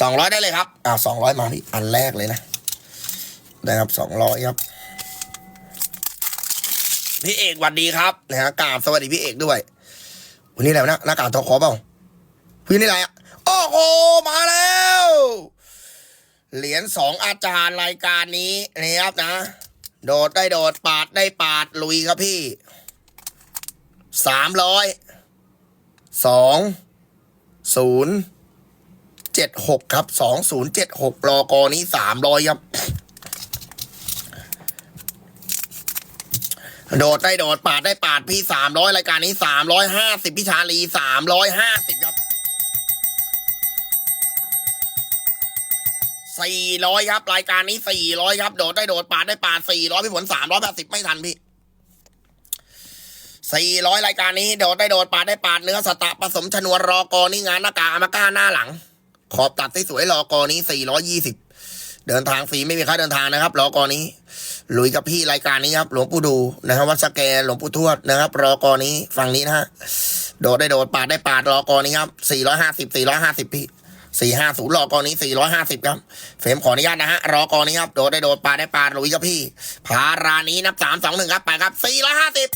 สองร้อยได้เลยครับอ่าสองร้อยมาพี่อันแรกเลยนะนะครับสองร้อยครับพี่เอกสวัสดีครับนะฮะกราบสวัสดีพี่เอกด้วย วันนี้อะไรวะเนะหน้ากากทอคอเปล่าพี่นี่อะไรอะโอ้โหมาแล้ว เหรียญสองอาจารย์รายการนี้นะครับนะ โดดได้โดดปาดได้ปาดลุยครับพี่สามร้อยสองศูนย์ เจ็ดหกครับสองศูนย์เจ็ดหกรอกอนี้สามร้อยครับ โดดได้โดดปาดได้ปาดพี่สามร้อยรายการนี้สามร้อยห้าสิบพี่ชาลีสามร้อยห้าสิบครับสี่ร้อยครับ รายการนี้สี่ร้อยครับ โดดได้โดดปาดได้ปาดสี่ร้อยพี่ผลสามร้อยแปดสิบไม่ทันพี่สี่ร้อยรายการนี้โดดได้โดดปาดได้ปาดเนื้อสตะผสมชนวนรอกอนี่งานหน้ากากอามาก้าหน้าหลัง ขอบตัดสวยๆรอกอนี้สี่ร้อยยี่สิบเดินทางฟรีไม่มีค่าเดินทางนะครับรอกอนี้ลุยกับพี่รายการนี้ครับ หลวงปู่ดูนะครับวัดสแกหลวงปู่ทวดนะครับ รอกอนี้ฝั่งนี้นะฮะโดดได้โดดปาดได้ปาดรอกอนี้ครับสี่ร้อยห้าสิบสี่ร้อยห้าสิบพี่สี่ห้าศูนย์รอกอนี้สี่ร้อยห้าสิบครับเฟรมขออนุญาตนะฮะรอกอนี้ครับโดดได้โดดปาดได้ปาดลุยกับพี่พารานี้นับสามสองหนึ่งครับไปครับสี่ร้อยห้าสิบ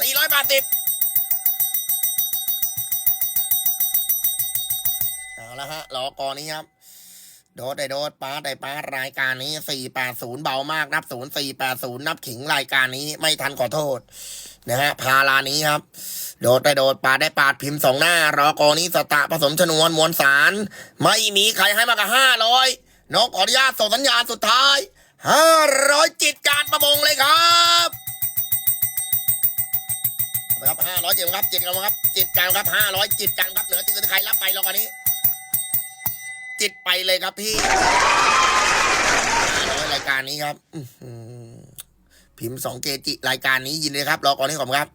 สี่ร้อยแปดสิบ เอาละฮะรอกอนี้ครับ โดดได้โดดปาได้ปารายการนี้สี่แปดศูนย์เบามากนับศูนย์สี่แปดศูนย์นับขิงรายการนี้ไม่ทันขอโทษ นะฮะพารานี้ครับ โดดได้โดดปาดได้ปาดพิมพ์สองหน้ารอกอนี้สตะผสมชนวนมวลสาร ไม่มีใครให้มากกว่าห้าร้อยนกขออนุญาตส่งสัญญาณสุดท้ายห้าร้อยจิตการประมงเลยครับครับห้าร้อยจิตครับจิตกันครับจิตกันครับห้าร้อยจิตกันครับเหนือจิตใครรับไปรอกอนี้ จิตไปเลยครับพี่ร้อยรายการนี้ครับพิมพ์สองเกจิรายการนี้ยินดีครับรอก่อนนี้ก่อนครับ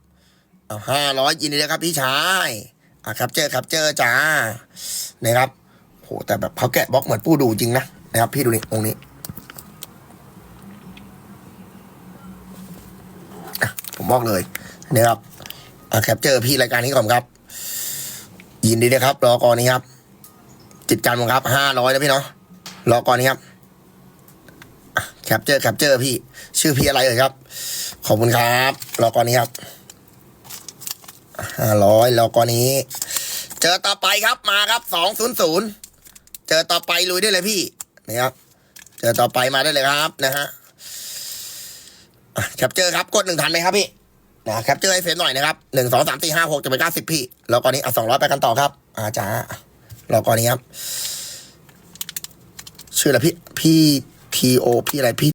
เอาห้าร้อยยินดีเลยครับ พี่ชายอะครับเจอครับเจอจ้านะครับโหแต่แบบเขาแกะบล็อกเหมือนปู้ดูจริงนะนะครับ พี่ดูนี่องนี้ผมบอกเลยนะครับอะแคปเจอพี่รายการนี้ก่อนครับ ยินดีเลยครับรอก่อนนี้ครับ จิตการบังคับห้าร้อยแล้วพี่เนาะรอก่อนนี้ครับแคปเจอร์แคปเจอร์พี่ ชื่อพี่อะไรเอ่ยครับ ขอบคุณครับ รอก่อนนี้ครับห้าร้อยรอก่อนนี้ เจอต่อไปครับมาครับสองศูนย์ศูนย์เจอต่อไปลุยได้เลยพี่นี่ครับ เจอต่อไปมาได้เลยครับนะฮะแคปเจอร์ครับกดหนึ่งทันไหมครับพี่นะแคปเจอร์ให้เฟรมหน่อยนะครับหนึ่งสองสามสี่ห้าหกจะเป็นเก้าสิบพี่ แล้วก่อนนี้อะสองร้อยไปกันต่อครับ อาจ้า รอก่อนนี้ครับ ชื่ออะไรพี่ พี่ทีโอ พี่อะไรพี่